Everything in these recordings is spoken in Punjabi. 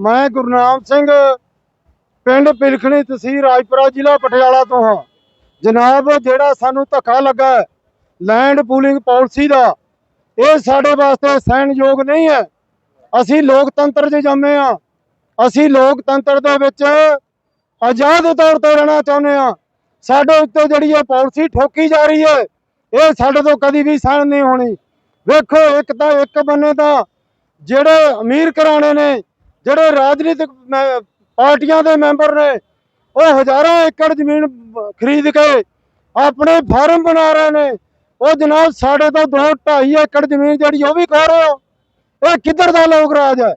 ਮੈਂ ਗੁਰਨਾਮ ਸਿੰਘ, ਪਿੰਡ ਪਿਲਖਣੀ ਤਹਿਸੀਲ ਰਾਜਪੁਰਾ ਜ਼ਿਲ੍ਹਾ ਪਟਿਆਲਾ ਤੋਂ ਹਾਂ। ਜਨਾਬ, ਜਿਹੜਾ ਸਾਨੂੰ ਧੱਕਾ ਲੱਗਾ ਲੈਂਡ ਪੂਲਿੰਗ ਪਾਲਿਸੀ ਦਾ, ਇਹ ਸਾਡੇ ਵਾਸਤੇ ਸਹਿਣਯੋਗ ਨਹੀਂ ਹੈ। ਅਸੀਂ ਲੋਕਤੰਤਰ 'ਚ ਜੰਮੇ ਆ ਅਸੀਂ ਲੋਕਤੰਤਰ ਦੇ ਵਿੱਚ ਆਜ਼ਾਦ ਤੌਰ ਤੇ ਰਹਿਣਾ ਚਾਹੁੰਦੇ ਆ ਸਾਡੇ ਉੱਤੇ ਜਿਹੜੀ ਇਹ ਪਾਲਿਸੀ ਠੋਕੀ ਜਾ ਰਹੀ ਹੈ, ਇਹ ਸਾਡੇ ਤੋਂ ਕਦੀ ਵੀ ਸਹਿਣ ਨਹੀਂ ਹੋਣੀ। ਵੇਖੋ, ਇੱਕ ਤਾਂ ਇੱਕ ਬੰਨੇ ਤਾਂ ਜਿਹੜੇ ਅਮੀਰ ਘਰਾਣੇ ਨੇ ਜਿਹੜੇ ਰਾਜਨੀਤਿਕ ਪਾਰਟੀਆਂ ਦੇ ਮੈਂਬਰ ਨੇ, ਉਹ ਹਜ਼ਾਰਾਂ ਏਕੜ ਜ਼ਮੀਨ ਖਰੀਦ ਕੇ ਆਪਣੇ ਫਾਰਮ ਬਣਾ ਰਹੇ ਨੇ। ਉਹ ਜਨਾਬ ਸਾਡੇ ਤੋਂ 2 2.5 ਏਕੜ ਜ਼ਮੀਨ ਜਿਹੜੀ ਉਹ ਵੀ ਖਾ ਰਹੇ ਹੋ। ਇਹ ਕਿੱਧਰ ਦਾ ਲੋਕ ਰਾਜ ਹੈ?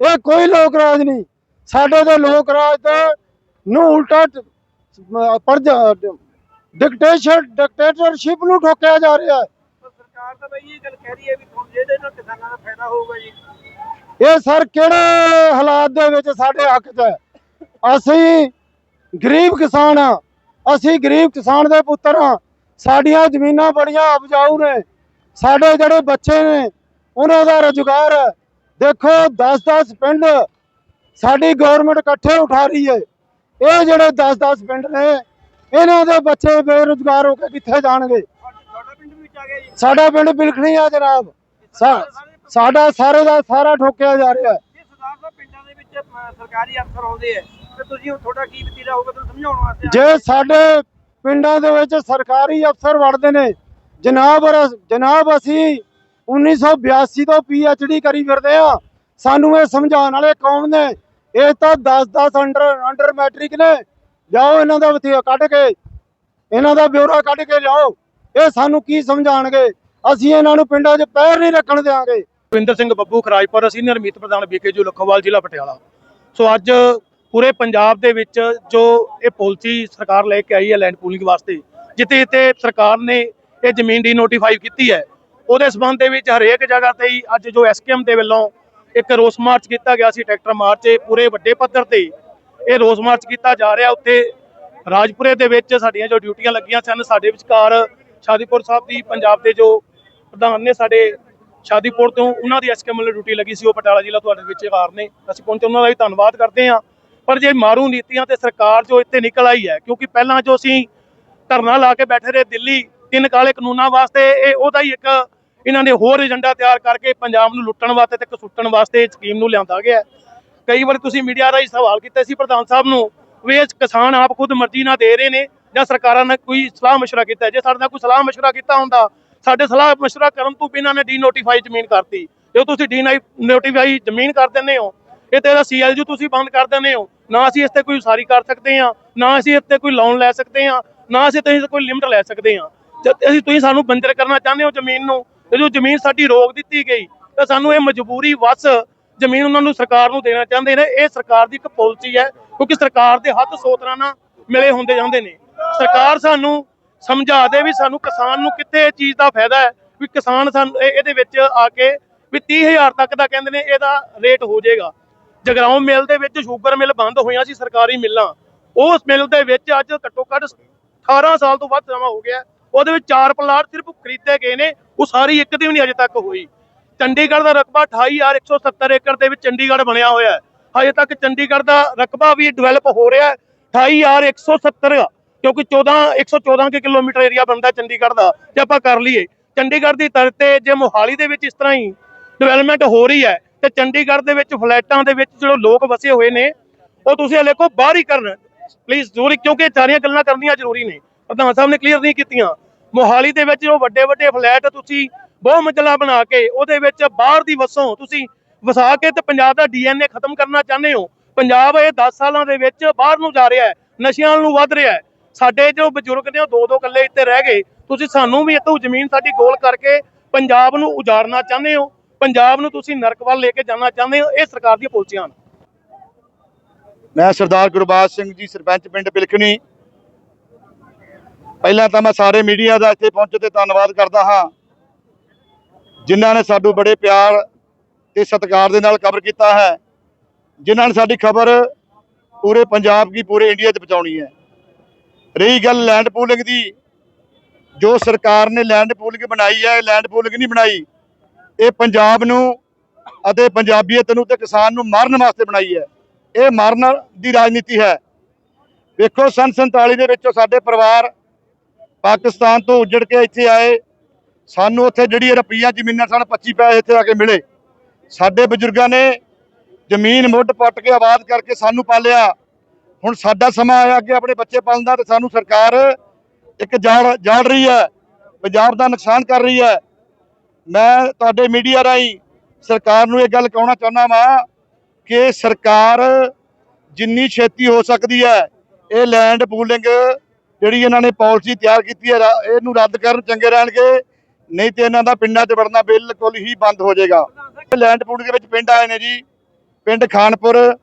ਇਹ ਕੋਈ ਲੋਕ ਰਾਜ ਨਹੀਂ। ਸਾਡੇ ਦੇ ਲੋਕ ਰਾਜ ਤੇ ਨੂੰ ਉਲਟਾ ਟ- ਡਿਕਟੇਟਰਸ਼ਿਪ ਨੂੰ ਠੋਕਿਆ ਜਾ ਰਿਹਾ ਹੈ। ਸਰਕਾਰ ਤਾਂ ਬਈ ਇਹ ਗੱਲ ਕਹਿ ਰਹੀ ਹੈ ਵੀ ਇਹਦੇ ਨਾਲ ਕਿਸਾਨਾਂ ਦਾ ਫਾਇਦਾ ਹੋਊਗਾ ਜੀ। ਇਹ ਸਰ ਕਿਹੜੇ ਹਾਲਾਤ ਦੇ ਵਿੱਚ ਸਾਡੇ ਹੱਕ 'ਚ ਹੈ? ਅਸੀਂ ਗਰੀਬ ਕਿਸਾਨ ਆ ਅਸੀਂ ਗਰੀਬ ਕਿਸਾਨ ਦੇ ਪੁੱਤਰ ਆ ਸਾਡੀਆਂ ਜ਼ਮੀਨਾਂ ਬੜੀਆਂ ਉਪਜਾਊ ਨੇ। ਸਾਡੇ ਜਿਹੜੇ ਬੱਚੇ ਨੇ ਉਹਨਾਂ ਦਾ ਰੁਜ਼ਗਾਰ ਹੈ। ਦੇਖੋ 10-10 ਪਿੰਡ ਸਾਡੀ ਗਵਰਨਮੈਂਟ ਇਕੱਠੇ ਉਠਾ ਰਹੀ ਹੈ। ਇਹ ਜਿਹੜੇ 10-10 ਪਿੰਡ ਨੇ ਇਹਨਾਂ ਦੇ ਬੱਚੇ ਬੇਰੁਜ਼ਗਾਰ ਹੋ ਕੇ ਕਿੱਥੇ ਜਾਣਗੇ? ਤੁਹਾਡਾ ਪਿੰਡ ਵਿੱਚ ਆ ਗਿਆ ਜੀ। ਸਾਡਾ ਪਿੰਡ ਬਿਲਖਣੀ ਆ ਜਨਾਬ। ਸਾਡਾ ਸਾਰੇ ਦਾ ਸਾਰਾ ਠੋਕਿਆ ਜਾ ਰਿਹਾ ਹੈ। ਇਹ ਸਰਦਾਰ ਸਾਹਿਬ ਪਿੰਡਾਂ ਦੇ ਵਿੱਚ ਅਹ, ਸਰਕਾਰੀ ਅਫਸਰ ਆਉਂਦੇ ਆ ਤੇ ਤੁਸੀਂ ਹੁਣ ਤੁਹਾਡਾ ਕੀ ਵਤੀਰਾ ਹੋਊਗਾ ਤੁਹਾਨੂੰ ਸਮਝਾਉਣ ਵਾਸਤੇ ਜੇ ਸਾਡੇ ਪਿੰਡਾਂ ਦੇ ਵਿੱਚ ਸਰਕਾਰੀ ਅਫਸਰ ਵੜਦੇ ਨੇ ਜਨਾਬ ਔਰ ਜਨਾਬ ਅਸੀਂ 1982 ਤੋਂ ਡੀ ਕਰੀ ਫਿਰਦੇ ਆ। ਸਾਨੂੰ ਇਹ ਸਮਝਾਉਣ ਵਾਲੇ ਕੌਣ ਨੇ ਇਹ ਤਾਂ 10-10 ਅੰਡਰ ਅੰਡਰ ਮੈਟ੍ਰਿਕ ਨੇ। ਜਾਓ ਇਹਨਾਂ ਦਾ ਵਤੀਰਾ ਕੱਢ ਕੇ ਇਹਨਾਂ ਦਾ ਬਿਊਰਾ ਕੱਢ ਕੇ ਲਿਆਓ ਇਹ ਸਾਨੂੰ ਕੀ ਸਮਝਾਣਗੇ ਅਸੀਂ ਇਹਨਾਂ ਨੂੰ ਪਿੰਡਾਂ 'ਚ ਪੈਰ ਨਹੀਂ ਰੱਖਣ ਦਿਆਂਗੇ। ਰਵਿੰਦਰ ਸਿੰਘ ਬੱਬੂ ਖਰਾਜਪੁਰ ਸੀਨੀਅਰ ਮੀਤ ਪ੍ਰਧਾਨ ਬੀਕੇਜੂ ਲਖੋਵਾਲ ਜ਼ਿਲ੍ਹਾ ਪਟਿਆਲਾ। ਸੋ ਅੱਜ ਪੂਰੇ ਪੰਜਾਬ ਦੇ ਵਿੱਚ ਜੋ ਇਹ ਪਾਲਿਸੀ ਸਰਕਾਰ ਲੈ ਕੇ ਆਈ ਹੈ ਲੈਂਡ ਪੂਲਿੰਗ ਵਾਸਤੇ, ਜਿੱਥੇ ਜਿੱਥੇ ਸਰਕਾਰ ਨੇ ਇਹ ਜ਼ਮੀਨ ਦੀ ਨੋਟੀਫਾਈ ਕੀਤੀ ਹੈ, ਉਹਦੇ ਸਬੰਧ ਦੇ ਵਿੱਚ ਹਰੇਕ ਜਗ੍ਹਾ ਤੇ ਹੀ ਅੱਜ ਜੋ ਐਸਕੇਐਮ ਦੇ ਵੱਲੋਂ ਇੱਕ ਰੋਸ ਮਾਰਚ ਕੀਤਾ ਗਿਆ ਸੀ ਟਰੈਕਟਰ ਮਾਰਚ, ਇਹ ਪੂਰੇ ਵੱਡੇ ਪੱਧਰ ਤੇ ਇਹ ਰੋਸ ਮਾਰਚ ਕੀਤਾ ਜਾ ਰਿਹਾ ਉੱਥੇ। ਰਾਜਪੁਰੇ ਦੇ ਵਿੱਚ ਸਾਡੀਆਂ ਜੋ ਡਿਊਟੀਆਂ ਲੱਗੀਆਂ ਸਨ, ਸਾਡੇ ਵਿਚਕਾਰ ਸ਼ਾਦੀਪੁਰ ਸਾਹਿਬ ਦੀ ਪੰਜਾਬ ਦੇ ਜੋ ਪ੍ਰਧਾਨ ਨੇ ਸਾਡੇ ਸ਼ਾਦੀਪੁਰ ਤੋਂ ਉਹਨਾਂ ਦੀ ਐਸਕੇਐਮ ਵੱਲੋਂ ਡਿਊਟੀ ਲੱਗੀ ਸੀ, ਉਹ ਪਟਿਆਲਾ ਜ਼ਿਲ੍ਹਾ ਤੁਹਾਡੇ ਵਿੱਚ ਘਰ ਨੇ। ਅਸੀਂ ਪਹੁੰਚੇ, ਉਹਨਾਂ ਦਾ ਵੀ ਧੰਨਵਾਦ ਕਰਦੇ ਹਾਂ। ਪਰ ਜੇ ਮਾਰੂ ਨੀਤੀਆਂ ਤੇ ਸਰਕਾਰ ਜੋ ਇੱਥੇ ਨਿਕਲ ਆਈ ਹੈ, ਕਿਉਂਕਿ ਪਹਿਲਾਂ ਜੋ ਅਸੀਂ ਧਰਨਾ ਲਾ ਕੇ ਬੈਠੇ ਰਹੇ ਦਿੱਲੀ, ਤਿੰਨ ਕਾਲੇ ਕਾਨੂੰਨਾਂ ਵਾਸਤੇ, ਇਹ ਉਹਦਾ ਹੀ ਇੱਕ ਇਹਨਾਂ ਨੇ ਹੋਰ ਏਜੰਡਾ ਤਿਆਰ ਕਰਕੇ ਪੰਜਾਬ ਨੂੰ ਲੁੱਟਣ ਵਾਸਤੇ ਤੇ ਕਸੁੱਟਣ ਵਾਸਤੇ ਇਹ ਸਕੀਮ ਨੂੰ ਲਿਆਂਦਾ ਗਿਆ ਕਈ ਵਾਰ ਤੁਸੀਂ ਮੀਡੀਆ ਰਾਹੀਂ ਸਵਾਲ ਕੀਤੇ ਸੀ ਪ੍ਰਧਾਨ ਸਾਹਿਬ ਨੂੰ ਵੀ ਇਹ ਕਿਸਾਨ ਆਪ ਖੁਦ ਮਰਜ਼ੀ ਨਾਲ ਦੇ ਰਹੇ ਨੇ ਜਾਂ ਸਰਕਾਰਾਂ ਨੇ ਕੋਈ ਸਲਾਹ ਮਸ਼ਵਰਾ ਕੀਤਾ ਜੇ ਸਾਡੇ ਨਾਲ ਕੋਈ ਸਲਾਹ ਮਸ਼ਵਰਾ ਕੀਤਾ ਹੁੰਦਾ ਸਾਡੇ ਸਲਾਹ ਮਸ਼ਵਰਾ ਕਰਨ ਤੋਂ ਬਿਨਾਂ ਨੇ ਡੀ ਨੋਟੀਫਾਈ ਜ਼ਮੀਨ ਕਰਤੀ। ਜੇ ਤੁਸੀਂ ਡੀ ਨੋਟੀਫਾਈ ਜ਼ਮੀਨ ਕਰ ਦਿੰਦੇ ਹੋ, ਇਹ ਤੇ ਸੀਐਲਯੂ ਤੁਸੀਂ ਬੰਦ ਕਰ ਦਿੰਦੇ ਹੋ। ਨਾ ਅਸੀਂ ਇਸ ਤੇ ਕੋਈ ਉਸਾਰੀ ਕਰ ਸਕਦੇ ਹਾਂ, ਨਾ ਅਸੀਂ ਇਸ ਤੇ ਕੋਈ ਲੋਨ ਲੈ ਸਕਦੇ ਹਾਂ, ਨਾ ਅਸੀਂ ਤੇ ਕੋਈ ਲਿਮਟ ਲੈ ਸਕਦੇ ਹਾਂ। ਜਦ ਅਸੀਂ ਤੁਸੀਂ ਸਾਨੂੰ ਬੰਜਰ ਕਰਨਾ ਚਾਹੁੰਦੇ ਹੋ ਜ਼ਮੀਨ ਨੂੰ, ਤੇ ਜੋ ਜ਼ਮੀਨ ਸਾਡੀ ਰੋਕ ਦਿੱਤੀ ਗਈ, ਤਾਂ ਸਾਨੂੰ ਇਹ ਮਜਬੂਰੀ ਵਸ ਜ਼ਮੀਨ ਉਹਨਾਂ ਨੂੰ ਸਰਕਾਰ ਨੂੰ ਦੇਣਾ ਚਾਹੁੰਦੇ ਨੇ। ਇਹ ਸਰਕਾਰ ਦੀ ਇੱਕ ਪਾਲਿਸੀ ਹੈ, ਕਿਉਂਕਿ ਸਰਕਾਰ ਦੇ ਹੱਥ ਸੋਤਰਾਂ ਨਾਲ ਮਿਲੇ ਹੁੰਦੇ ਜਾਂਦੇ ਨੇ। ਸਰਕਾਰ ਸਾਨੂੰ ਸਮਝਾ ਦੇ ਵੀ ਸਾਨੂੰ ਕਿਸਾਨ ਨੂੰ ਕਿੱਥੇ ਇਹ ਚੀਜ਼ ਦਾ ਫਾਇਦਾ ਹੈ, ਵੀ ਕਿਸਾਨ ਸਾਨੂੰ ਇਹਦੇ ਵਿੱਚ ਆ ਕੇ ਵੀ 30000 ਤੱਕ ਦਾ ਕਹਿੰਦੇ ਨੇ ਇਹਦਾ ਰੇਟ ਹੋ ਜਾਏਗਾ। ਜਗਰਾਉਂ ਮਿਲ ਦੇ ਵਿੱਚ ਸ਼ੂਗਰ ਮਿਲ ਬੰਦ ਹੋਈਆਂ ਸੀ ਸਰਕਾਰੀ ਮਿੱਲਾਂ। ਉਸ ਮਿਲ ਦੇ ਵਿੱਚ ਅੱਜ ਘੱਟੋ ਘੱਟ 18 ਸਾਲ ਤੋਂ ਵੱਧ ਸਮਾਂ ਹੋ ਗਿਆ। ਉਹਦੇ ਵਿੱਚ ਚਾਰ ਪਲਾਟ ਸਿਰਫ ਖਰੀਦੇ ਗਏ ਨੇ, ਉਹ ਸਾਰੀ ਇੱਕ ਦੀ ਵੀ ਨਹੀਂ ਅਜੇ ਤੱਕ ਹੋਈ। ਚੰਡੀਗੜ੍ਹ ਦਾ ਰਕਬਾ 28170 ਏਕੜ ਦੇ ਵਿੱਚ ਚੰਡੀਗੜ੍ਹ ਬਣਿਆ ਹੋਇਆ ਹੈ। ਹਜੇ ਤੱਕ ਚੰਡੀਗੜ੍ਹ ਦਾ ਰਕਬਾ ਵੀ ਡਿਵੈਲਪ ਹੋ ਰਿਹਾ ਹੈ। 28170 ਕਿਉਂਕਿ 14 114 ਕੇ ਕਿਲੋਮੀਟਰ ਏਰੀਆ ਬਣਦਾ ਚੰਡੀਗੜ੍ਹ ਦਾ ਜੇ ਆਪਾਂ ਕਰ ਲਈਏ। ਚੰਡੀਗੜ੍ਹ ਦੀ ਤਰ੍ਹਾਂ ਤੇ ਜੇ ਮੋਹਾਲੀ ਦੇ ਵਿੱਚ ਇਸ ਤਰ੍ਹਾਂ ਹੀ ਡਿਵੈਲਪਮੈਂਟ ਹੋ ਰਹੀ ਹੈ, ਤੇ ਚੰਡੀਗੜ੍ਹ ਦੇ ਵਿੱਚ ਫਲੈਟਾਂ ਦੇ ਵਿੱਚ ਜਿਹੜੇ ਲੋਕ ਵਸੇ ਹੋਏ ਨੇ, ਉਹ ਤੁਸੀਂ ਹਲੇ ਬਾਹਰ ਹੀ ਕਰਨ। ਪਲੀਜ਼ ਜ਼ਰੂਰੀ ਕਿਉਂਕਿ ਇਹ ਸਾਰੀਆਂ ਗੱਲਾਂ ਕਰਨੀਆਂ ਜ਼ਰੂਰੀ ਨੇ। ਪ੍ਰਧਾਨ ਸਾਹਿਬ ਨੇ ਕਲੀਅਰ ਨਹੀਂ ਕੀਤੀਆਂ। ਮੋਹਾਲੀ ਦੇ ਵਿੱਚ ਜੋ ਵੱਡੇ ਵੱਡੇ ਫਲੈਟ ਤੁਸੀਂ ਬਹੁ ਮੰਜ਼ਲਾ ਬਣਾ ਕੇ ਉਹਦੇ ਵਿੱਚ ਬਾਹਰ ਦੀ ਵਸੋਂ ਤੁਸੀਂ ਵਸਾ ਕੇ ਤੇ ਪੰਜਾਬ ਦਾ ਡੀਐਨਏ ਖਤਮ ਕਰਨਾ ਚਾਹੁੰਦੇ ਹੋ। ਪੰਜਾਬ ਇਹ 10 ਸਾਲਾਂ ਦੇ ਵਿੱਚ ਬਾਹਰ ਨੂੰ ਜਾ ਰਿਹਾ ਹੈ, ਨਸ਼ਿਆਂ ਨੂੰ ਵੱਧ ਰਿਹਾ ਹੈ। ਸਾਡੇ ਜੋ ਬਜ਼ੁਰਗ ਨੇ ਉਹ ਦੋ ਦੋ ਇਕੱਲੇ ਇੱਥੇ ਰਹਿ ਗਏ। ਤੁਸੀਂ ਸਾਨੂੰ ਵੀ ਇੱਥੋਂ ਜ਼ਮੀਨ ਸਾਡੀ ਗੋਲ ਕਰਕੇ ਪੰਜਾਬ ਨੂੰ ਉਜਾੜਨਾ ਚਾਹੁੰਦੇ ਹੋ, ਪੰਜਾਬ ਨੂੰ ਤੁਸੀਂ ਨਰਕ ਵੱਲ ਲੈ ਕੇ ਜਾਣਾ ਚਾਹੁੰਦੇ ਹੋ, ਇਹ ਸਰਕਾਰ ਦੀਆਂ ਪਾਲਿਸੀਆਂ ਹਨ। ਮੈਂ ਸਰਦਾਰ ਗੁਰਬਾਜ ਸਿੰਘ ਜੀ, ਸਰਪੰਚ ਪਿੰਡ ਪਿਲਖਣੀ ਪਹਿਲਾਂ ਤਾਂ ਮੈਂ ਸਾਰੇ ਮੀਡੀਆ ਦਾ ਇੱਥੇ ਪਹੁੰਚੇ ਤੇ ਧੰਨਵਾਦ ਕਰਦਾ ਹਾਂ। ਜਿਨ੍ਹਾਂ ਨੇ ਸਾਨੂੰ ਬੜੇ ਪਿਆਰ ਤੇ ਸਤਿਕਾਰ ਦੇ ਨਾਲ ਕਵਰ ਕੀਤਾ ਹੈ। ਜਿਨ੍ਹਾਂ ਨੇ ਸਾਡੀ ਖਬਰ ਪੂਰੇ ਪੰਜਾਬ ਕੀ ਪੂਰੇ ਇੰਡੀਆ 'ਚ ਪਹੁੰਚਾਉਣੀ ਹੈ। ਰਹੀ ਗੱਲ ਲੈਂਡ ਪੂਲਿੰਗ ਦੀ। ਜੋ ਸਰਕਾਰ ਨੇ ਲੈਂਡ ਪੂਲਿੰਗ ਬਣਾਈ ਹੈ ਲੈਂਡ ਪੂਲਿੰਗ ਨਹੀਂ ਬਣਾਈ। ਇਹ ਪੰਜਾਬ ਨੂੰ ਅਤੇ ਪੰਜਾਬੀਅਤ ਨੂੰ ਤੇ ਕਿਸਾਨ ਨੂੰ ਮਾਰਨ ਵਾਸਤੇ ਬਣਾਈ ਹੈ। ਇਹ ਮਾਰਨ ਦੀ ਰਾਜਨੀਤੀ ਹੈ। ਵੇਖੋ, ਸੰਨ 47 ਦੇ ਵਿੱਚੋਂ ਸਾਡੇ ਪਰਿਵਾਰ ਪਾਕਿਸਤਾਨ ਤੋਂ ਉੱਜੜ ਕੇ ਇੱਥੇ ਆਏ। ਸਾਨੂੰ ਉੱਥੇ ਜਿਹੜੀ ਰੁਪਈਆ ਜ਼ਮੀਨਾਂ ਸਨ 25 ਪੈਸੇ ਇੱਥੇ ਆ ਕੇ ਮਿਲੇ। ਸਾਡੇ ਬਜ਼ੁਰਗਾਂ ਨੇ ਜ਼ਮੀਨ ਮੁੱਢ ਪੱਟ ਕੇ ਆਬਾਦ ਕਰਕੇ ਸਾਨੂੰ ਪਾਲਿਆ। ਹੁਣ ਸਾਡਾ ਸਮਾਂ ਆਇਆ ਕਿ ਆਪਣੇ ਬੱਚੇ ਪਾਲਣ ਦਾ ਤੇ ਸਾਨੂੰ ਸਰਕਾਰ ਇੱਕ ਜਾੜ ਜਾੜ ਰਹੀ ਹੈ, ਪੰਜਾਬ ਦਾ ਨੁਕਸਾਨ ਕਰ ਰਹੀ ਹੈ। ਮੈਂ ਤੁਹਾਡੇ ਮੀਡੀਆ ਰਾਹੀਂ ਸਰਕਾਰ ਨੂੰ ਇਹ ਗੱਲ ਕਹਿਣਾ ਚਾਹੁੰਦਾ ਵਾਂ ਕਿ ਸਰਕਾਰ ਜਿੰਨੀ ਛੇਤੀ ਹੋ ਸਕਦੀ ਹੈ, ਇਹ ਲੈਂਡ ਪੂਲਿੰਗ ਜਿਹੜੀ ਇਹਨਾਂ ਨੇ ਪਾਲਿਸੀ ਤਿਆਰ ਕੀਤੀ ਹੈ, ਰਾ- ਇਹਨੂੰ ਰੱਦ ਕਰਨ ਚੰਗੇ ਰਹਿਣਗੇ, ਨਹੀਂ ਤੇ ਇਹਨਾਂ ਦਾ ਪਿੰਡਾਂ 'ਚ ਵੜਨਾ ਬਿਲਕੁਲ ਹੀ ਬੰਦ ਹੋ ਜਾਏਗਾ। ਲੈਂਡ ਪੂਲਿੰਗ ਦੇ ਵਿੱਚ ਪਿੰਡ ਆਏ ਨੇ ਜੀ, ਪਿੰਡ ਖਾਨਪੁਰ,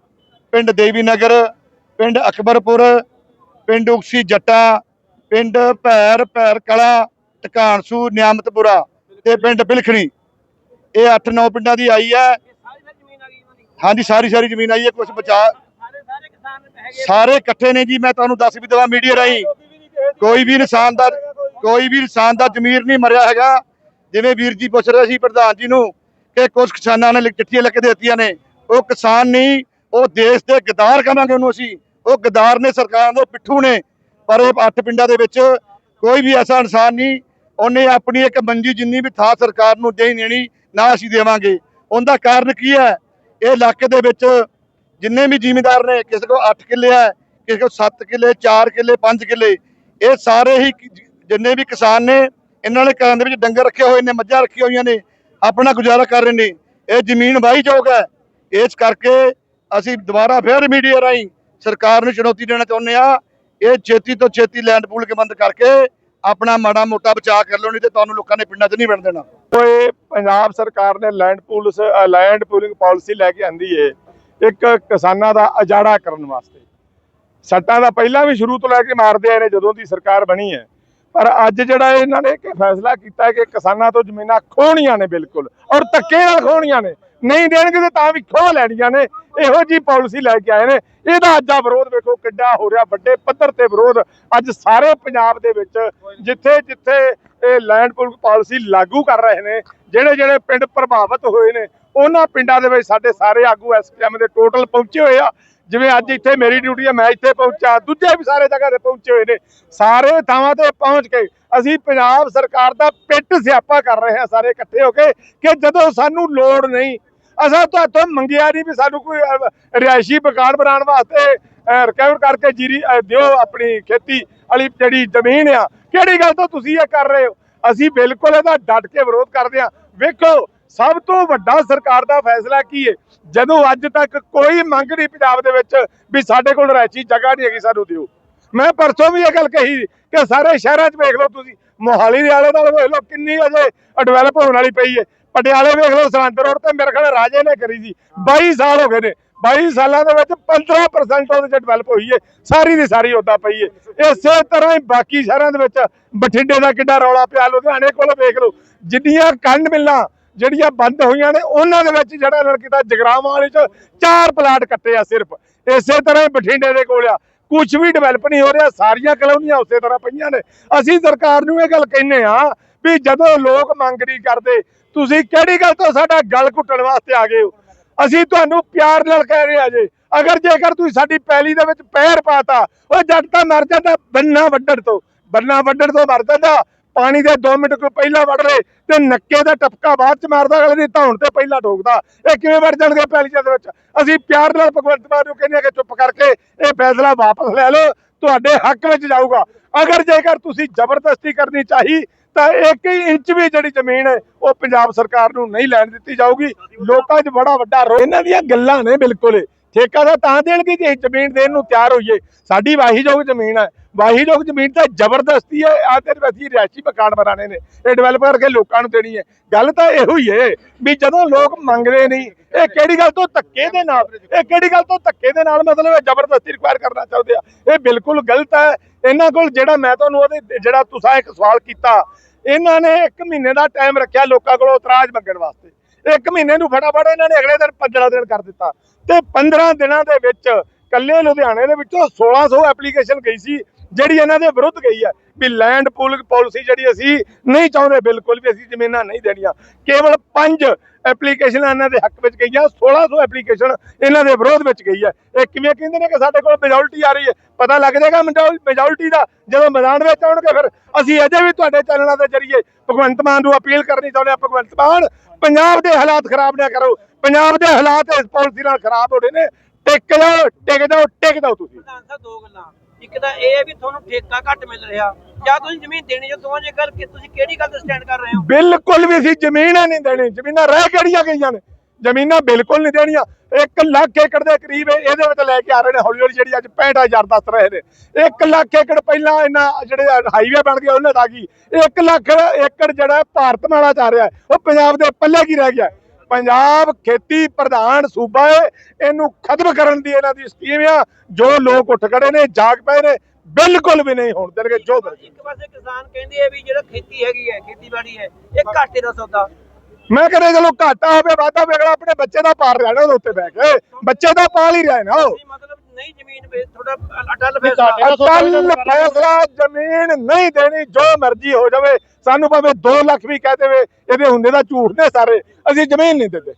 ਪਿੰਡ ਦੇਵੀ ਨਗਰ ਪਿੰਡ ਅਕਬਰਪੁਰ, ਪਿੰਡ ਉਕਸੀ ਜੱਟਾ, ਪਿੰਡ ਭੈਰ ਭੈਰ ਕਲਾ, ਟਕਾਣਸੂ, ਨਿਆਮਤਪੁਰਾ ਤੇ ਪਿੰਡ ਬਿਲਖਣੀ। ਇਹ 8-9 ਪਿੰਡਾਂ ਦੀ ਆਈ ਹੈ। ਹਾਂਜੀ, ਸਾਰੀ ਸਾਰੀ ਜ਼ਮੀਨ ਆਈ ਹੈ ਕੁਝ ਬਚਾ ਸਾਰੇ ਇਕੱਠੇ ਨੇ ਜੀ, ਮੈਂ ਤੁਹਾਨੂੰ ਦੱਸ ਵੀ ਦਵਾਂ ਮੀਡੀਆ ਰਾਹੀਂ। ਕੋਈ ਵੀ ਇਨਸਾਨ ਦਾ ਕੋਈ ਵੀ ਇਨਸਾਨ ਦਾ ਜ਼ਮੀਰ ਨਹੀਂ ਮਰਿਆ ਹੈਗਾ। ਜਿਵੇਂ ਵੀਰ ਜੀ ਪੁੱਛ ਰਿਹਾ ਸੀ ਪ੍ਰਧਾਨ ਜੀ ਨੂੰ ਕਿ ਕੁਝ ਕਿਸਾਨਾਂ ਨੇ ਚਿੱਠੀਆਂ ਲਿਖ ਕੇ ਦਿੱਤੀਆਂ ਨੇ। ਉਹ ਕਿਸਾਨ ਨਹੀਂ ਉਹ ਦੇਸ਼ ਦੇ ਗਦਾਰ ਕਹਾਂਗੇ ਉਹਨੂੰ ਅਸੀਂ। ਉਹ ਗਦਾਰ ਨੇ, ਸਰਕਾਰ ਦੇ ਪਿੱਠੂ ਨੇ। ਪਰ ਇਹ ਅੱਠ ਪਿੰਡਾਂ ਦੇ ਵਿੱਚ ਕੋਈ ਵੀ ਐਸਾ ਇਨਸਾਨ ਨਹੀਂ, ਉਹਨੇ ਆਪਣੀ ਇੱਕ ਮੰਜੀ ਜਿੰਨੀ ਵੀ ਥਾਂ ਸਰਕਾਰ ਨੂੰ ਦੇ ਦੇਣੀ, ਨਾ ਅਸੀਂ ਦੇਵਾਂਗੇ। ਉਹਦਾ ਕਾਰਨ ਕੀ ਹੈ? ਇਹ ਇਲਾਕੇ ਦੇ ਵਿੱਚ ਜਿੰਨੇ ਵੀ ਜ਼ਿਮੀਂਦਾਰ ਨੇ, ਕਿਸੇ ਕੋਲ 8 ਕਿੱਲੇ ਹੈ, ਕਿਸੇ ਕੋਲ 7 ਕਿੱਲੇ 4 ਕਿੱਲੇ 5 ਕਿੱਲੇ, ਇਹ ਸਾਰੇ ਹੀ ਜਿੰਨੇ ਵੀ ਕਿਸਾਨ ਨੇ, ਇਹਨਾਂ ਨੇ ਘਰਾਂ ਦੇ ਵਿੱਚ ਡੰਗਰ ਰੱਖੇ ਹੋਏ ਨੇ, ਮੱਝਾਂ ਰੱਖੀਆਂ ਹੋਈਆਂ ਨੇ, ਆਪਣਾ ਗੁਜ਼ਾਰਾ ਕਰ ਰਹੇ ਨੇ। ਇਹ ਜ਼ਮੀਨ ਵਾਹੀ ਵਾਹੀਯੋਗ ਹੈ। ਇਸ ਕਰਕੇ ਅਸੀਂ ਦੁਬਾਰਾ ਫੇਰ ਮੀਡੀਆ ਰਾਹੀਂ ਸਰਕਾਰ ਨੂੰ ਚੁਣੌਤੀ ਦੇਣਾ ਚਾਹੁੰਦੇ ਆ ਇਹ ਛੇਤੀ ਤੋਂ ਛੇਤੀ ਲੈਂਡ ਪੂਲ ਕੇ ਬੰਦ ਕਰਕੇ ਆਪਣਾ ਮਾੜਾ ਮੋਟਾ ਬਚਾਅ ਕਰ ਲਓ, ਨਹੀਂ ਤੇ ਤੁਹਾਨੂੰ ਲੋਕਾਂ ਨੇ ਪਿੰਡਾਂ 'ਚ ਨਹੀਂ ਵੜਨ ਦੇਣਾ। ਇਹ ਪੰਜਾਬ ਸਰਕਾਰ ਨੇ land pools land pooling policy ਲੈ ਕੇ ਆਂਦੀ ਏ, ਇੱਕ ਕਿਸਾਨਾਂ ਦਾ ਅਜਾੜਾ ਕਰਨ ਵਾਸਤੇ। ਸੱਟਾਂ ਦਾ ਪਹਿਲਾਂ ਵੀ ਸ਼ੁਰੂ ਤੋਂ ਲੈ ਕੇ ਮਾਰਦੇ ਆਏ ਨੇ, ਜਦੋਂ ਦੀ ਸਰਕਾਰ ਬਣੀ ਹੈ ਪਰ ਅੱਜ ਜਿਹੜਾ ਇਹਨਾਂ ਨੇ ਫੈਸਲਾ ਕੀਤਾ ਕਿ ਕਿਸਾਨਾਂ ਤੋਂ ਜ਼ਮੀਨਾਂ ਖੋਹਣੀਆਂ ਨੇ ਬਿਲਕੁਲ, ਔਰ ਧੱਕੇ ਨਾਲ ਖੋਹਣੀਆਂ ਨੇ। ਨਹੀਂ ਦੇਣਗੇ ਤੇ ਤਾਂ ਵੀ ਖੋਹ ਲੈਣੀਆਂ ਨੇ। ਇਹੋ ਜੀ ਪਾਲਿਸੀ ਲੈ ਕੇ ਆਏ ਨੇ। ਇਹਦਾ ਅੱਜ ਦਾ ਵਿਰੋਧ ਵੇਖੋ ਕਿੱਡਾ ਹੋ ਰਿਹਾ। ਵੱਡੇ ਪੱਧਰ ਤੇ ਵਿਰੋਧ ਅੱਜ ਸਾਰੇ ਪੰਜਾਬ ਦੇ ਵਿੱਚ ਜਿੱਥੇ ਜਿੱਥੇ ਇਹ ਲੈਂਡ ਪੂਲ ਪਾਲਿਸੀ ਲਾਗੂ ਕਰ ਰਹੇ ਨੇ, ਜਿਹੜੇ ਜਿਹੜੇ ਪਿੰਡ ਪ੍ਰਭਾਵਿਤ ਹੋਏ ਨੇ, ਉਹਨਾਂ ਪਿੰਡਾਂ ਦੇ ਵਿੱਚ ਸਾਡੇ ਸਾਰੇ ਆਗੂ ਐਸਪੀਐਮ ਦੇ ਟੋਟਲ ਪਹੁੰਚੇ ਹੋਏ ਆ। ਜਿਵੇਂ ਅੱਜ ਇੱਥੇ ਮੇਰੀ ਡਿਊਟੀ ਹੈ ਮੈਂ ਇੱਥੇ ਪਹੁੰਚਾ ਦੂਜੇ ਵੀ ਸਾਰੇ ਜਗ੍ਹਾ ਤੇ ਪਹੁੰਚੇ ਹੋਏ ਨੇ। ਸਾਰੇ ਥਾਵਾਂ ਤੇ ਪਹੁੰਚ ਕੇ ਅਸੀਂ ਪੰਜਾਬ ਸਰਕਾਰ ਦਾ ਪਿੱਟ ਸਿਆਪਾ ਕਰ ਰਹੇ ਹਾਂ ਸਾਰੇ ਇਕੱਠੇ ਹੋ ਕੇ ਕਿ ਜਦੋਂ ਸਾਨੂੰ ਲੋੜ ਨਹੀਂ ਅਸਾਂ ਤੁਹਾਤੋਂ ਮੰਗਿਆ ਨਹੀਂ ਵੀ ਸਾਨੂੰ ਕੋਈ ਰਿਹਾਇਸ਼ੀ ਮਕਾਨ ਬਣਾਉਣ ਵਾਸਤੇ ਰਿਕਵਰ ਕਰਕੇ ਜੀਰੀ ਦਿਓ ਆਪਣੀ ਖੇਤੀ ਵਾਲੀ ਜਿਹੜੀ ਜ਼ਮੀਨ ਆ। ਕਿਹੜੀ ਗੱਲ ਤੋਂ ਤੁਸੀਂ ਇਹ ਕਰ ਰਹੇ ਹੋ? ਅਸੀਂ ਬਿਲਕੁਲ ਇਹਦਾ ਡਟ ਕੇ ਵਿਰੋਧ ਕਰਦੇ ਹਾਂ। ਵੇਖੋ, ਸਭ ਤੋਂ ਵੱਡਾ ਸਰਕਾਰ ਦਾ ਫੈਸਲਾ ਕੀ ਹੈ ਜਦੋਂ ਅੱਜ ਤੱਕ ਕੋਈ ਮੰਗ ਨਹੀਂ ਪੰਜਾਬ ਦੇ ਵਿੱਚ ਵੀ ਸਾਡੇ ਕੋਲ ਰਹਿਚੀ ਜਗ੍ਹਾ ਨਹੀਂ ਹੈਗੀ ਸਾਨੂੰ ਦਿਓ। ਮੈਂ ਪਰਸੋਂ ਵੀ ਇਹ ਗੱਲ ਕਹੀ ਕਿ ਸਾਰੇ ਸ਼ਹਿਰਾਂ 'ਚ ਵੇਖ ਲਓ ਤੁਸੀਂ, ਮੋਹਾਲੀ ਦੇ ਆਲੇ ਨਾਲ ਵੇਖ ਲਓ ਕਿੰਨੀ ਅਜੇ ਡਿਵੈਲਪ ਹੋਣ ਵਾਲੀ ਪਈ ਹੈ ਪਟਿਆਲੇ ਵੇਖ ਲਓ ਸਰਹੰਦ ਰੋਡ ਤੇ ਮੇਰੇ ਖਿਆਲ ਰਾਜੇ ਨੇ ਕਰੀ ਸੀ। 22 ਸਾਲ ਹੋ ਗਏ ਨੇ। 22 ਸਾਲਾਂ ਦੇ ਵਿੱਚ 15% ਉਹਦੇ ਚ ਡਿਵੈਲਪ ਹੋਈ ਹੈ ਸਾਰੀ ਦੀ ਸਾਰੀ ਉਦਾਂ ਪਈ ਹੈ ਇਸੇ ਤਰ੍ਹਾਂ ਹੀ ਬਾਕੀ ਸ਼ਹਿਰਾਂ ਦੇ ਵਿੱਚ ਬਠਿੰਡੇ ਦਾ ਕਿੱਡਾ ਰੌਲਾ ਪਿਆ। ਲੁਧਿਆਣੇ ਕੋਲ ਵੇਖ ਲਓ ਜਿੰਨੀਆਂ ਕੰਡ ਮਿਲਾਂ ਜਿਹੜੀਆਂ ਬੰਦ ਹੋਈਆਂ ਨੇ ਉਹਨਾਂ ਦੇ ਵਿੱਚ ਜਿਹੜਾ ਇਹਨਾਂ ਨੇ ਕੀਤਾ ਜਗਰਾਵਾਂ ਵਾਲੇ ਚ ਚਾਰ ਪਲਾਟ ਕੱਟੇ ਆ ਸਿਰਫ। ਇਸੇ ਤਰ੍ਹਾਂ ਹੀ ਬਠਿੰਡੇ ਦੇ ਕੋਲ ਆ। ਕੁਝ ਵੀ ਡਿਵੈਲਪ ਨਹੀਂ ਹੋ ਰਿਹਾ ਸਾਰੀਆਂ ਕਲੋਨੀਆਂ ਉਸੇ ਤਰ੍ਹਾਂ ਪਈਆਂ ਨੇ। ਅਸੀਂ ਸਰਕਾਰ ਨੂੰ ਇਹ ਗੱਲ ਕਹਿੰਨੇ ਆ ਵੀ ਜਦੋਂ ਲੋਕ ਮੰਗ ਨਹੀਂ ਕਰਦੇ, ਤੁਸੀਂ ਕਿਹੜੀ ਗੱਲ ਤੋਂ ਸਾਡਾ ਗਲ ਘੁੱਟਣ ਵਾਸਤੇ ਆ ਗਏ ਹੋ? ਅਸੀਂ ਤੁਹਾਨੂੰ ਪਿਆਰ ਨਾਲ ਕਹਿ ਰਹੇ ਆ ਜੇ। ਅਗਰ ਜੇਕਰ ਤੁਸੀਂ ਸਾਡੀ ਪੈਲੀ ਦੇ ਵਿੱਚ ਪੈਰ ਪਾਤਾ, ਉਹ ਜੱਟ ਤਾਂ ਮਰ ਜਾਂਦਾ ਬੰਨਾ ਵੱਢਣ ਤੋਂ। ਬੰਨਾ ਵੱਢਣ ਤੋਂ ਮਰ ਜਾਂਦਾ। ਪਾਣੀ ਦੇ 2 ਮਿੰਟ ਕੋਈ ਪਹਿਲਾਂ ਵੱਢ ਲੇ ਤੇ ਨੱਕੇ ਦਾ ਟਪਕਾ ਬਾਅਦ ਚ ਮਾਰਦਾ, ਅਗਲੇ ਦੀ ਧੌਣ ਤੇ ਪਹਿਲਾਂ ਠੋਕਦਾ। ਇਹ ਕਿਵੇਂ ਵੱਢ ਜਾਣਗੇ ਪੈਲੀਆਂ ਦੇ ਵਿੱਚ? ਅਸੀਂ ਪਿਆਰ ਨਾਲ ਭਗਵੰਤ ਮਾਨ ਨੂੰ ਕਹਿੰਦੇ ਆ ਕਿ ਚੁੱਪ ਕਰਕੇ ਇਹ ਫੈਸਲਾ ਵਾਪਸ ਲੈ ਲਓ। ਤੁਹਾਡੇ ਹੱਕ ਵਿੱਚ ਜਾਊਗਾ। ਅਗਰ ਜੇਕਰ ਤੁਸੀਂ ਜ਼ਬਰਦਸਤੀ ਕਰਨੀ ਚਾਹੀ ਤਾਂ ਇੱਕ ਹੀ ਇੰਚ ਵੀ ਜਿਹੜੀ ਜ਼ਮੀਨ ਹੈ, ਉਹ ਪੰਜਾਬ ਸਰਕਾਰ ਨੂੰ ਨਹੀਂ ਲੈਣ ਦਿੱਤੀ ਜਾਊਗੀ। ਲੋਕਾਂ 'ਚ ਬੜਾ ਵੱਡਾ ਰੋ ਇਹਨਾਂ ਦੀਆਂ ਗੱਲਾਂ ਨੇ ਬਿਲਕੁਲ ਠੇਕਾ ਦਾ ਤਾਂ ਦੇਣਗੇ ਜੇ ਜ਼ਮੀਨ ਦੇਣ ਨੂੰ ਤਿਆਰ ਹੋਈਏ। ਸਾਡੀ ਵਾਹੀਯੋਗ ਜ਼ਮੀਨ ਹੈ ਵਾਹੀਯੋਗ ਜ਼ਮੀਨ ਤਾਂ ਜ਼ਬਰਦਸਤੀ ਹੈ ਆ ਤੇ ਅਸੀਂ ਰਿਹਾਇਸ਼ੀ ਮਕਾਨ ਬਣਾਣੇ ਨੇ। ਇਹ ਡਿਵੈਲਪ ਕਰਕੇ ਲੋਕਾਂ ਨੂੰ ਦੇਣੀ ਹੈ। ਗੱਲ ਤਾਂ ਇਹੋ ਹੀ ਹੈ ਵੀ ਜਦੋਂ ਲੋਕ ਮੰਗਦੇ ਨਹੀਂ ਇਹ ਕਿਹੜੀ ਗੱਲ ਤੋਂ ਧੱਕੇ ਦੇ ਨਾਲ? ਇਹ ਕਿਹੜੀ ਗੱਲ ਤੋਂ ਧੱਕੇ ਦੇ ਨਾਲ ਮਤਲਬ ਇਹ ਜ਼ਬਰਦਸਤੀ ਰਿਕੁਆਇਰ ਕਰਨਾ ਚਾਹੁੰਦੇ ਆ? ਇਹ ਬਿਲਕੁਲ ਗਲਤ ਹੈ ਇਹਨਾਂ ਕੋਲ ਜਿਹੜਾ ਮੈਂ ਤੁਹਾਨੂੰ ਉਹਦੇ ਜਿਹੜਾ ਤੁਸੀਂ ਇੱਕ ਸਵਾਲ ਕੀਤਾ, ਇਹਨਾਂ ਨੇ 1 ਮਹੀਨੇ ਦਾ ਟਾਈਮ ਰੱਖਿਆ ਲੋਕਾਂ ਕੋਲੋਂ ਇਤਰਾਜ਼ ਮੰਗਣ ਵਾਸਤੇ। ਇੱਕ ਮਹੀਨੇ ਨੂੰ ਫਟਾਫਟ ਇਹਨਾਂ ਨੇ ਅਗਲੇ ਦਿਨ 15 ਦਿਨ ਕਰ ਦਿੱਤਾ। ਤੇ 15 ਦਿਨਾਂ ਦੇ ਵਿੱਚ ਕੱਲੇ ਲੁਧਿਆਣੇ ਦੇ ਵਿੱਚੋਂ 1600 ਐਪਲੀਕੇਸ਼ਨ ਗਈ ਸੀ। ਜਿਹੜੀ ਇਹਨਾਂ ਦੇ ਵਿਰੁੱਧ ਗਈ ਹੈ, ਵੀ ਲੈਂਡ ਪੂਲ ਪਾਲਿਸੀ ਜਿਹੜੀ ਅਸੀਂ ਨਹੀਂ ਚਾਹੁੰਦੇ, ਬਿਲਕੁਲ ਵੀ ਅਸੀਂ ਜ਼ਮੀਨਾਂ ਨਹੀਂ ਦੇਣੀਆਂ। ਕੇਵਲ ਪੰਜ ਐਪਲੀਕੇਸ਼ਨਾਂ ਇਹਨਾਂ ਦੇ ਹੱਕ ਵਿੱਚ ਗਈਆਂ 1600 ਐਪਲੀਕੇਸ਼ਨ ਇਹਨਾਂ ਦੇ ਵਿਰੋਧ ਵਿੱਚ ਗਈ ਹੈ। ਇਹ ਕਿਵੇਂ ਕਹਿੰਦੇ ਨੇ ਕਿ ਸਾਡੇ ਕੋਲ ਮੈਜੋਰਟੀ ਆ ਰਹੀ ਹੈ? ਪਤਾ ਲੱਗ ਜਾਏਗਾ ਮੈਜੋਰਟੀ ਦਾ। ਜਦੋਂ ਮੈਦਾਨ ਵਿੱਚ ਆਉਣਗੇ ਫਿਰ ਅਸੀਂ ਅਜੇ ਵੀ ਤੁਹਾਡੇ ਚੈਨਲਾਂ ਦੇ ਜ਼ਰੀਏ ਭਗਵੰਤ ਮਾਨ ਨੂੰ ਅਪੀਲ ਕਰਨੀ ਚਾਹੁੰਦੇ ਹਾਂ। ਭਗਵੰਤ ਮਾਨ, ਪੰਜਾਬ ਦੇ ਹਾਲਾਤ ਖਰਾਬ ਨਾ ਕਰੋ। ਪੰਜਾਬ ਦੇ ਹਾਲਾਤ ਇਸ ਪਾਲਿਸੀ ਨਾਲ ਖਰਾਬ ਹੋ ਰਹੇ ਨੇ। ਟਿਕ ਜਾਓ ਟਿਕ ਜਾਓ ਟਿਕ ਜਾਓ ਤੁਸੀਂ। ਪ੍ਰਧਾਨ ਸਾਹਿਬ, ਦੋ ਗੱਲਾਂ। ਇੱਕ ਤਾਂ ਇਹ ਹੈ ਵੀ ਤੁਹਾਨੂੰ ਠੇਕਾ ਘੱਟ ਮਿਲ ਰਿਹਾ। ਜਾਂ ਤੁਸੀਂ ਜ਼ਮੀਨ ਦੇਣੀ ਜਾਂ ਦੋਵਾਂ ਜੇ ਗੱਲ ਕਿ ਤੁਸੀਂ ਕਿਹੜੀ ਗੱਲ ਤੇ ਸਟੈਂਡ ਕਰ ਰਹੇ ਹੋ? ਬਿਲਕੁਲ ਵੀ ਅਸੀਂ ਜ਼ਮੀਨਾਂ ਨਹੀਂ ਦੇਣੀ। ਜ਼ਮੀਨਾਂ ਰਹਿ ਕਿਹੜੀਆਂ ਗਈਆਂ ਨੇ? ਜ਼ਮੀਨਾਂ ਬਿਲਕੁਲ ਨਹੀਂ ਦੇਣੀਆਂ। 1 ਲੱਖ ਏਕੜ ਦੇ ਕਰੀਬ ਇਹਦੇ ਵਿੱਚ ਲੈ ਕੇ ਆ ਰਹੇ ਨੇ ਹੌਲੀ ਹੌਲੀ ਜਿਹੜੀ ਅੱਜ 65000 ਦੱਸ ਰਹੇ ਨੇ। 1 ਲੱਖ ਏਕੜ ਪਹਿਲਾਂ ਇਹਨਾਂ ਜਿਹੜੇ ਹਾਈਵੇ ਬਣ ਗਏ ਉਹਨਾਂ ਦਾ ਕੀ? 1 ਲੱਖ ਏਕੜ ਜਿਹੜਾ ਭਾਰਤ ਮਾਲਾ ਚ ਆ ਰਿਹਾ ਉਹ ਪੰਜਾਬ ਦੇ ਪੱਲੇ ਕੀ ਰਹਿ ਗਿਆ? ਪੰਜਾਬ ਖੇਤੀ ਪ੍ਰਧਾਨ ਸੂਬਾ ਹੈ ਇਹਨੂੰ ਖਤਮ ਕਰਨ ਦੀ ਇਹਨਾਂ ਦੀ ਸਕੀਮ ਆ। ਜੋ ਲੋਕ ਉੱਠ ਖੜੇ ਨੇ ਜਾਗ ਪਏ ਨੇ ਬਿਲਕੁਲ ਵੀ ਨਹੀਂ ਹੋਣ ਦੇਣਗੇ ਜੋ ਇੱਕ ਪਾਸੇ ਕਿਸਾਨ ਕਹਿੰਦੇ ਆ ਵੀ ਜਿਹੜਾ ਖੇਤੀ ਹੈਗੀ ਹੈ ਖੇਤੀਬਾੜੀ ਹੈ ਇਹ ਘਾਟੇ ਦਾ ਸੌਦਾ। ਮੈਂ ਕਹਿੰਦਾ ਚਲੋ ਘਾਟਾ ਹੋਵੇ ਵਾਧਾ ਹੋਵੇ ਅਗਲਾ ਆਪਣੇ ਬੱਚੇ ਦਾ ਪਾਲ ਰਿਹਾ ਨਾ ਉਹਦੇ ਉੱਤੇ ਬਹਿ ਕੇ। ਬੱਚੇ ਦਾ ਪਾਲ ਹੀ ਰਿਹਾ ਨਾ ਉਹ ਮਤਲਬ ਨਹੀਂ ਜ਼ਮੀਨ ਵੇ ਥੋੜਾ ਅਟਲ ਫੈਸਲਾ ਅਟਲ ਫੈਸਲਾ ਜ਼ਮੀਨ ਨਹੀਂ ਦੇਣੀ ਜੋ ਮਰਜ਼ੀ ਹੋ ਜਾਵੇ। ਸਾਨੂੰ ਭਾਵੇਂ 2 ਲੱਖ ਵੀ ਕਹਿ ਦੇਵੇ ਇਹਦੇ ਹੁੰਦੇ ਦਾ ਝੂਠ ਨੇ ਸਾਰੇ। ਅਸੀਂ ਜ਼ਮੀਨ ਨਹੀਂ ਦਿੰਦੇ।